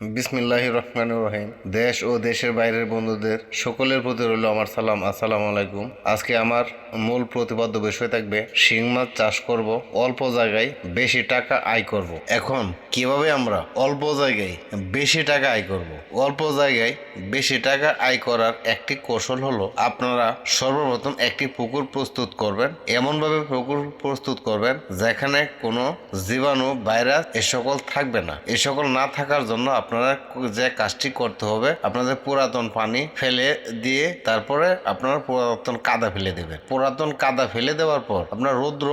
বিসমিল্লাহ রহমান রহিম। দেশ ও দেশের বাইরের বন্ধুদের সকলের প্রতি রইল আমার সালাম। আসসালামু আলাইকুম। আজকে আমার মূল প্রতিপাদ্য বিষয় থাকবে, শিং মাছ চাষ করব, অল্প জায়গায় বেশি টাকা আয় করব। এখন কীভাবে আমরা অল্প জায়গায় বেশি টাকা আয় করব? অল্প জায়গায় বেশি টাকা আয় করার একটি কৌশল হলো, আপনারা সর্বপ্রথম একটি পুকুর প্রস্তুত করবেন। এমনভাবে পুকুর প্রস্তুত করবেন, যেখানে কোনো জীবাণু, ভাইরাস এ সকল থাকবে না। এ সকল না থাকার জন্য আপনারা যে কাজটি করতে হবে, আপনাদের পুরাতন পানি ফেলে দিয়ে তারপরে আপনারা পুরাতন কাদা ফেলে দেবেন। পুরাতন কাদা ফেলে দেওয়ার পর আপনার রৌদ্র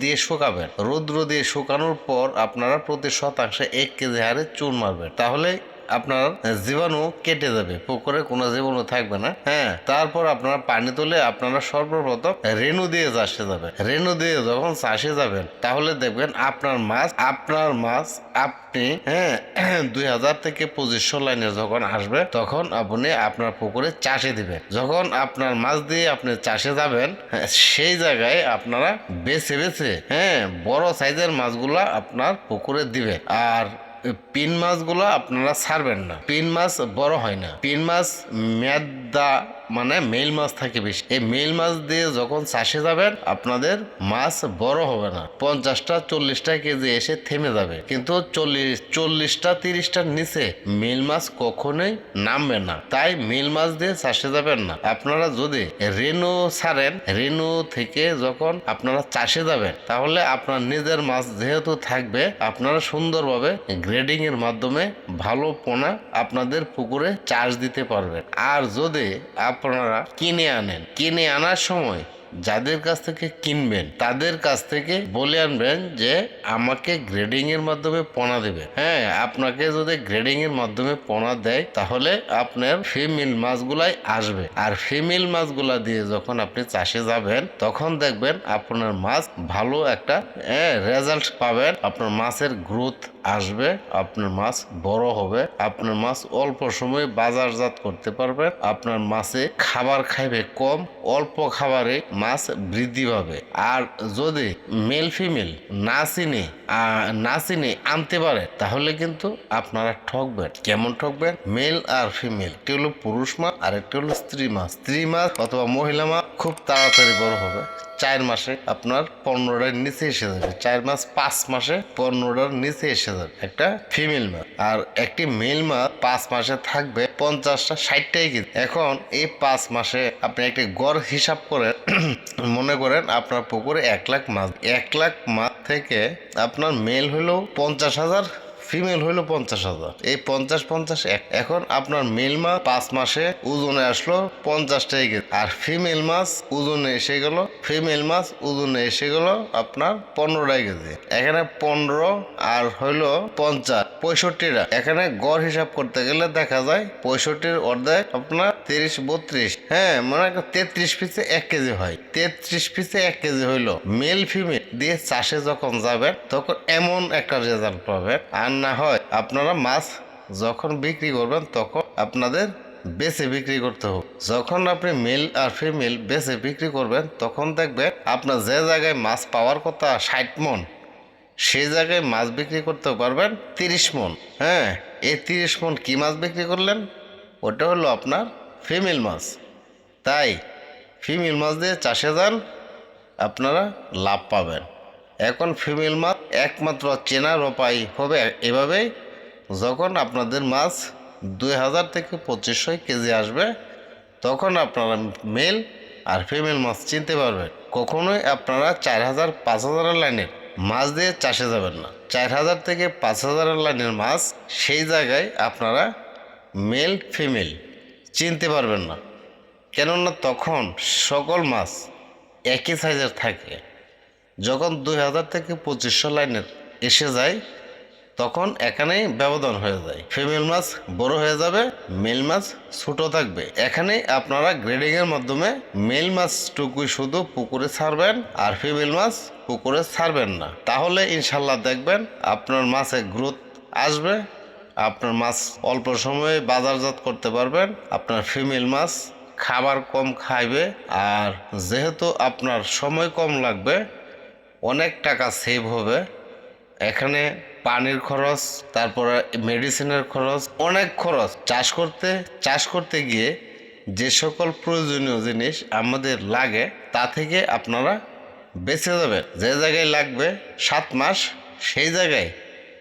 দিয়ে শুকাবেন। রৌদ্র দিয়ে শুকানোর পর আপনারা প্রতি শতাংশে এক কেজি হারে চুন মারবেন। তাহলে আপনার জীবাণু কেটে যাবে পুকুরে কোনো জীবাণু থাকবে না হ্যাঁ? তারপর আপনারা পানি তুলে আপনারা সর্বপ্রথম রেণু দিয়ে চাষে যাবেন। রেণু দিয়ে যখন চাষে যাবেন তাহলে দেখবেন আপনার মাছ আপনার মাছ আপনি হ্যাঁ দুই হাজার থেকে পঁচিশশো লাইনে যখন আসবে তখন আপনি আপনার পুকুরে চাষে দিবেন। যখন আপনার মাছ দিয়ে আপনি চাষে যাবেন হ্যাঁ, সেই জায়গায় আপনারা বেছে বেছে হ্যাঁ বড় সাইজের মাছগুলা আপনার পুকুরে দিবেন। আর পিন মাছগুলো আপনারা ছাড়বেন না। পিন মাছ বড় হয় না। পিন মাছ মেদা মানে মেল মাছ থাকে বেশি। এই মেল মাছ দিয়ে যখন চাষে যাবেন, আপনাদের মাছ বড় হবে না। পঞ্চাশটা, চল্লিশটা কেজি এসে থেমে যাবে। কিন্তু চল্লিশ, চল্লিশটা, তিরিশটার নিচে মেল মাছ কখনোই নামবে না। তাই মেল মাছ দিয়ে চাষে যাবেন না। আপনারা যদি রেনু ছাড়েন রেনু থেকে যখন আপনারা চাষে যাবেন, তাহলে আপনার নিজের মাছ যেহেতু থাকবে, আপনারা সুন্দরভাবে গ্রেডিং এর মাধ্যমে ভালো পোনা আপনাদের পুকুরে চাষ দিতে পারবেন। আর যদি আপনারা কিনে আনেন। কিনে আনার সময় যাদের কাছ থেকে কিনবেন, তাদের কাছ থেকে বলে আনবেন যে আমাকে গ্রেডিং এর মাধ্যমে পোনা দেবে। হ্যাঁ আপনাকে যদি গ্রেডিং এর মাধ্যমে পোনা দেয়, তাহলে আপনার ফিমেল মাছগুলাই আসবে। আর ফিমেল মাছগুলা দিয়ে যখন আপনি চাষে যাবেন, তখন দেখবেন আপনার মাছ ভালো একটা রেজাল্ট পাবেন। আপনার মাছের গ্রোথ আসবে, আপনার মাছ বড় হবে। আপনার মাছ অল্প সময়ে বাজারজাত করতে পারবেন। আপনার মাছে খাবার খাইবে কম, অল্প খাবারে মাছ বৃদ্ধি পাবে। আর যদি মেল ফিমেল না চিনে না চিনে আনতে পারে, তাহলে কিন্তু আপনারা ঠকবেন। কেমন ঠকবেন? মেল আর ফিমেল একটি হলো পুরুষ মাছ আর একটি হলো স্ত্রী মাছ। স্ত্রী মাছ অথবা মহিলা মাছ খুব তাড়াতাড়ি বড় হবে। চার মাসে আপনার পনেরোটার নিচে এসে যাবে। চার মাস, পাঁচ মাসে পনেরোটার নিচে এসে যাবে। একটা ফিমেল মাছ আর একটি মেল মাছ পাঁচ মাসে থাকবে পঞ্চাশটা, ষাটটাই কেজি। এখন এই পাঁচ মাসে আপনি একটি গড় হিসাব করে মনে করেন আপনার পুকুরে এক লাখ মাছ। এক লাখ মাছ থেকে আপনার মেল হলো পঞ্চাশ হাজার ফিমেল হইল পঞ্চাশ হাজার। এই পঞ্চাশ পঞ্চাশ এক এখন আপনার মেল মাছ পাঁচ মাসে ওজনে আসলো পঞ্চাশটা টাকা আর ফিমেল মাছ ওজনে এসে গেল ফিমেল মাছ ওজনে এসে গেল আপনার পনেরোটা কেজি। এখানে পনেরো আর হইল পঞ্চাশ। পঁয়ষট্টিটা। এখানে গড় হিসাব করতে গেলে দেখা যায় পঁয়ষট্টির অর্ধেক আপনার তিরিশ, বত্রিশ। হ্যাঁ মনে করেন তেত্রিশ পিসে এক কেজি হয়। তেত্রিশ পিসে এক কেজি হইল। মেল ফিমেল দিয়ে চাষে যখন যাবেন, তখন এমন একটা রেজাল্ট পাবেন। আর না হয় আপনারা মাছ যখন বিক্রি করবেন, তখন আপনাদের বেছে বিক্রি করতে হবে। যখন আপনি মেল আর ফিমেল বেছে বিক্রি করবেন, তখন দেখবেন আপনার যে জায়গায় মাছ পাওয়ার কথা ষাট মন সেই জায়গায় মাছ বিক্রি করতে পারবেন তিরিশ মন। হ্যাঁ এই তিরিশ মন কি মাছ বিক্রি করলেন? ওটা হলো আপনার ফিমেল মাছ। তাই ফিমেল মাছ দিয়ে চাষে যান, আপনারা লাভ পাবেন। এখন ফিমেল মাছ একমাত্র চেনার উপায় হবে এভাবেই, যখন আপনাদের মাছ দুই হাজার থেকে পঁচিশশো কেজি আসবে, তখন আপনারা মেল আর ফিমেল মাছ চিনতে পারবেন। কখনোই আপনারা চার হাজার, পাঁচ হাজারের লাইনের মাছ দিয়ে চাষে যাবেন না। চার হাজার থেকে পাঁচ হাজার লাইনের মাছ সেই জায়গায় আপনারা মেল ফিমেল চিনতে পারবেন না। কেননা তখন সকল মাছ একই সাইজের থাকে। যখন দুই হাজার থেকে পঁচিশশো লাইনের এসে যায় তখন এখানেই ব্যবধান হয়ে যায়। ফিমেল মাছ বড় হয়ে যাবে, মেল মাছ ছোট থাকবে। এখানে আপনারা গ্রেডিং এর মাধ্যমে মেল মাছটুকুই শুধু পুকুরে ছাড়বেন আর ফিমেল মাছ পুকুরে ছাড়বেন না। তাহলে ইনশাল্লাহ দেখবেন আপনার মাছে গ্রোথ আসবে, আপনার মাছ অল্প সময়ে বাজারজাত করতে পারবেন, আপনার ফিমেল মাছ খাবার কম খাইবে আর যেহেতু আপনার সময় কম লাগবে, অনেক টাকা সেভ হবে। এখানে পানির খরচ, তারপরে মেডিসিনের খরচ, অনেক খরচ। চাষ করতে চাষ করতে গিয়ে যে সকল প্রয়োজনীয় জিনিস আমাদের লাগে, তা থেকে আপনারা বেঁচে যাবেন। যে জায়গায় লাগবে সাত মাস, সেই জায়গায়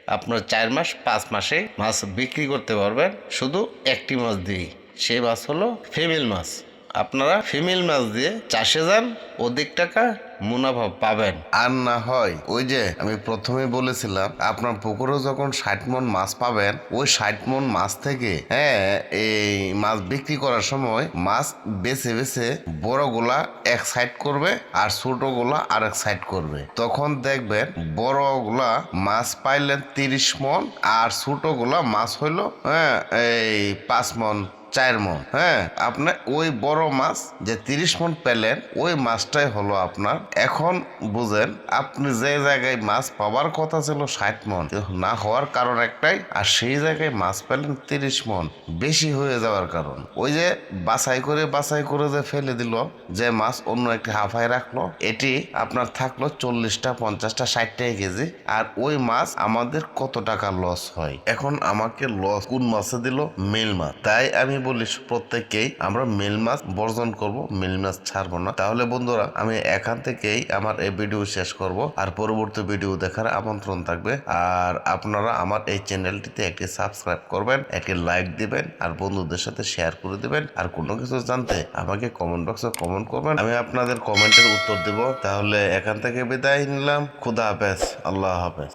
আপনার চার মাস, পাঁচ মাসে মাছ বিক্রি করতে পারবেন। শুধু একটি মাছ দিয়েই। সেই মাছ হলো ফিমেল মাছ। আপনারা ফিমেল মাছ দিয়ে চাষে যান, অধিক টাকা মুনাফা পাবেন। আর না হয়, ওই যে আমি প্রথমে বলেছিলাম, আপনার পুকুরে যখন ষাট মন মাছ পাবেন, ওই ষাট মন মাছ থেকে হ্যাঁ এই মাছ বিক্রি করার সময় মাছ বেছে বেছে বড় বড়গুলা এক সাইড করবে আর ছোটগুলা আর এক সাইড করবে। তখন দেখবেন বড় বড়গুলা মাছ পাইলেন তিরিশ মন আর ছোটগুলা মাছ হইল হ্যাঁ এই পাঁচ মন। চার মন হ্যাঁ? আপনার ওই বড় মাছ যে তিরিশ মন পেলেন, ওই মাছটাই হলো আপনার। এখন বুঝেন, আপনি যে জায়গায় মাছ পাওয়ার কথা ছিল ষাট মন না হওয়ার কারণ একটাই, আর সেই জায়গায় মাছ পেলেন তিরিশ মন, বেশি হয়ে যাওয়ার কারণ। ওই যে বাছাই করে বাছাই করে যে ফেলে দিল, যে মাছ অন্য একটি হাফায় রাখল, এটি আপনার থাকল চল্লিশটা, পঞ্চাশটা, ষাটটা কেজি, আর ওই মাছ আমাদের কত টাকা লস হয়? এখন আমাকে লস কোন মাছে দিল? মেল মাছ। তাই আমি বলি প্রত্যেককেই আমরা মেল মাছ বর্জন করব, মেল মাছ ছাড়বো না। তাহলে বন্ধুরা, আমি এখান থেকেই আমার এই ভিডিও শেষ করব, আর পরবর্তী ভিডিও দেখার আমন্ত্রণ থাকবে। আর আপনারা আমার এই চ্যানেলটিতে একটি সাবস্ক্রাইব করবেন, একটি লাইক দিবেন, আর বন্ধুদের সাথে শেয়ার করে দিবেন। আর কোনো কিছু জানতে আমাকে কমেন্ট বক্সে কমেন্ট করবেন। আমি আপনাদের কমেন্টের উত্তর দেব। তাহলে এখান থেকে বিদায় নিলাম। খুদা হাফেজ। আল্লাহ হাফেজ।